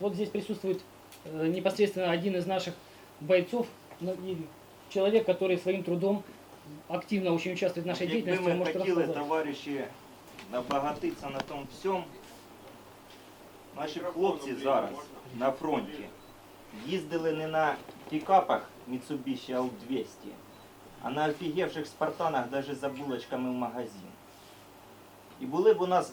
Вот здесь присутствует э, непосредственно один из наших бойцов, ну, и человек, который своим трудом активно очень участвует в нашей Якби деятельности, он ми может хотіли, рассказать. товариші, набагатитися на тому всьому, наші хлопці зараз на фронті їздили не на пікапах Mitsubishi L200, а на офігевших спартанах навіть за булочками в магазин. І були б у нас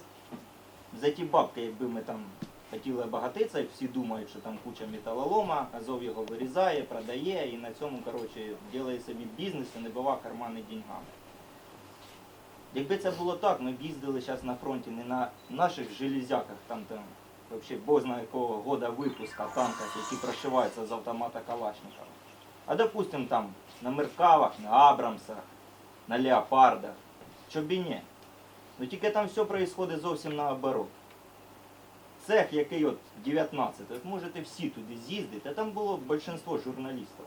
за ті бабки, якби ми там хотіли обагатитися, і всі думають, що там куча металолома, Азов його вирізає, продає і на цьому, коротше, ділає собі бізнес і не бува кармани деньгами. Якби це було так, ми б їздили зараз на фронті не на наших железяках, там там взагалі бог знає якого года випуска танках, які прошиваються з автомата Калашникова. А допустим там на Меркавах, на Абрамсах, на Леопардах. Чо б ні? Ну тільки там все відбувається зовсім наоборот. Цех, який от 19, от можете всі туди з'їздити, а там було більшість журналістів.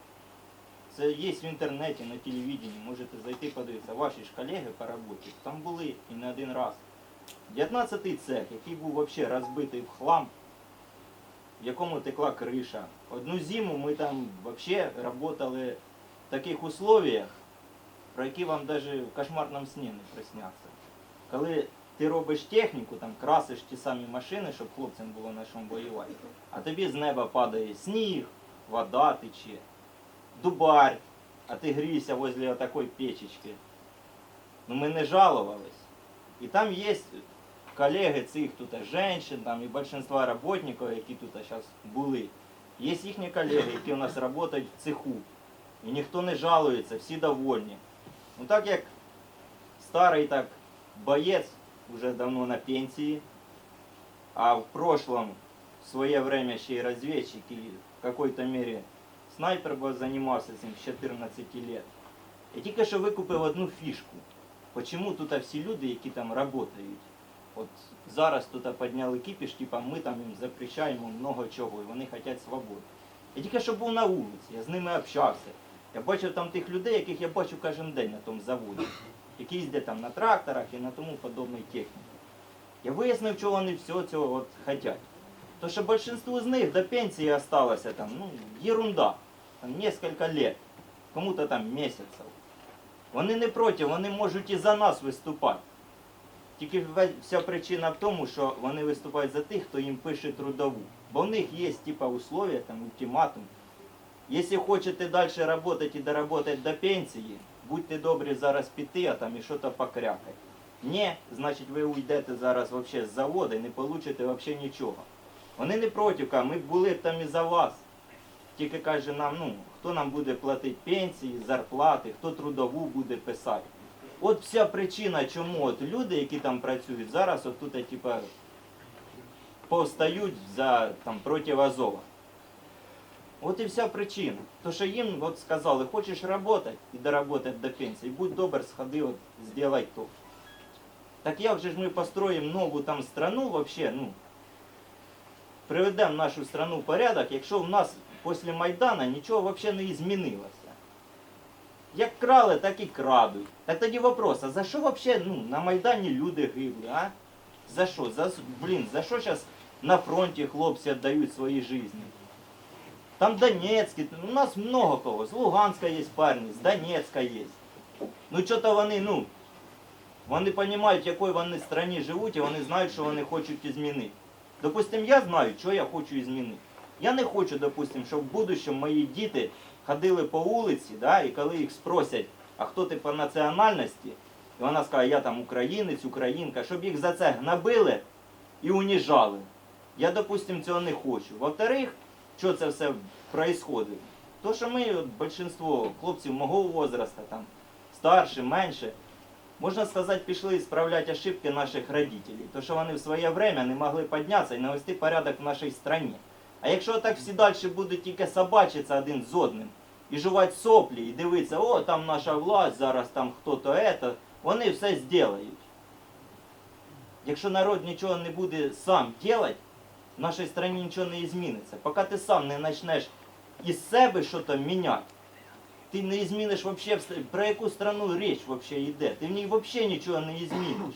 Це є в інтернеті, на телевіденні, можете зайти подивитися. Ваші ж колеги по роботі там були і не один раз. 19-й цех, який був взагалі розбитий в хлам, в якому текла криша. Одну зиму ми там взагалі працювали в таких условиях, про які вам навіть в кошмарному сні не присняться. Коли ти робиш техніку, там красиш ті самі машини, щоб хлопцям було на чому воювати, а тобі з неба падає сніг, вода тече, дубарь, а ти грієшся возле такої печечки. Ну ми не жалувались. І там є колеги цих тут женщин, там і большинства работників, які тут зараз були. Є їхні колеги, які у нас працюють в цеху. І ніхто не жалується, всі довольні. Ну так як старий так боєць, уже давно на пенсії, а в прошлом в своє время ще й розвідчик і в какой-то мірі снайпер бо займався цим з 14 лет. Я тільки що викупив одну фішку. Почему тут всі люди, які там працюють, от зараз тут підняли кипіш, типа ми там їм запрещаємо много чого, і вони хочуть свободи. Я тільки що був на вулиці, я з ними общався. Я бачив там тих людей, яких я бачу кожен день на тому заводі, які їздять там на тракторах і на тому подобній техніці. Я вияснив, чого вони все цього от хочуть. То що большинству з них до пенсії осталося там, ну, ерунда. Там несколько лет, кому-то там місяців. Вони не проти, вони можуть і за нас виступати. Тільки вся причина в тому, що вони виступають за тих, хто їм пише трудову. Бо в них є типа условия, там, ультиматум. Якщо хочете далі працювати і доработати до пенсії, будьте добрі зараз піти, а там і щось покрякати. Ні, значить ви уйдете зараз вообще з заводу і не получите вообще нічого. Вони не проти, кажуть, ми були б там і за вас. Тільки каже нам, ну, хто нам буде платити пенсії, зарплати, хто трудову буде писати. От вся причина, чому от люди, які там працюють, зараз от тут, типа, повстають за, там, проти Азова. От і вся причина. То, що їм от сказали, хочеш працювати і доработати до пенсії, будь добр, сходи, от, сделай то. Так як же ж ми построїмо нову там страну вообще, ну, приведемо нашу страну в порядок, якщо в нас після Майдана нічого взагалі не змінилося. Як крали, так і крадуть. Так тоді вопрос, а за що взагалі ну, на Майдані люди гибли, а? За що? За, блін, за що зараз на фронті хлопці віддають свої життя? Там Донецькі, у нас много кого. З Луганська є парні, з Донецька є. Ну що-то вони, ну, вони розуміють, в якій вони країні живуть, і вони знають, що вони хочуть змінити. Допустим, я знаю, що я хочу змінити. Я не хочу, допустим, щоб в будущем мої діти ходили по вулиці, да, і коли їх спросять, а хто ти по національності, і вона скаже, я там українець, українка, щоб їх за це гнобили і уніжали. Я, допустим, цього не хочу. Во-вторых, що це все происходит? То, що ми, от, хлопців мого возраста, там, старше, менше, можна сказати, пішли справляти ошибки наших родителей. То, що вони в своє время не могли піднятися і навести порядок в нашій страні. А якщо так всі далі будуть тільки собачитися один з одним, і жувати соплі, і дивитися, о, там наша власть, зараз там хто-то ето, вони все зроблять. Якщо народ нічого не буде сам робити, в нашій країні нічого не зміниться. Поки ти сам не почнеш із себе щось міняти, ти не зміниш вообще, про яку страну річ вообще йде. Ти в ній взагалі нічого не зміниш.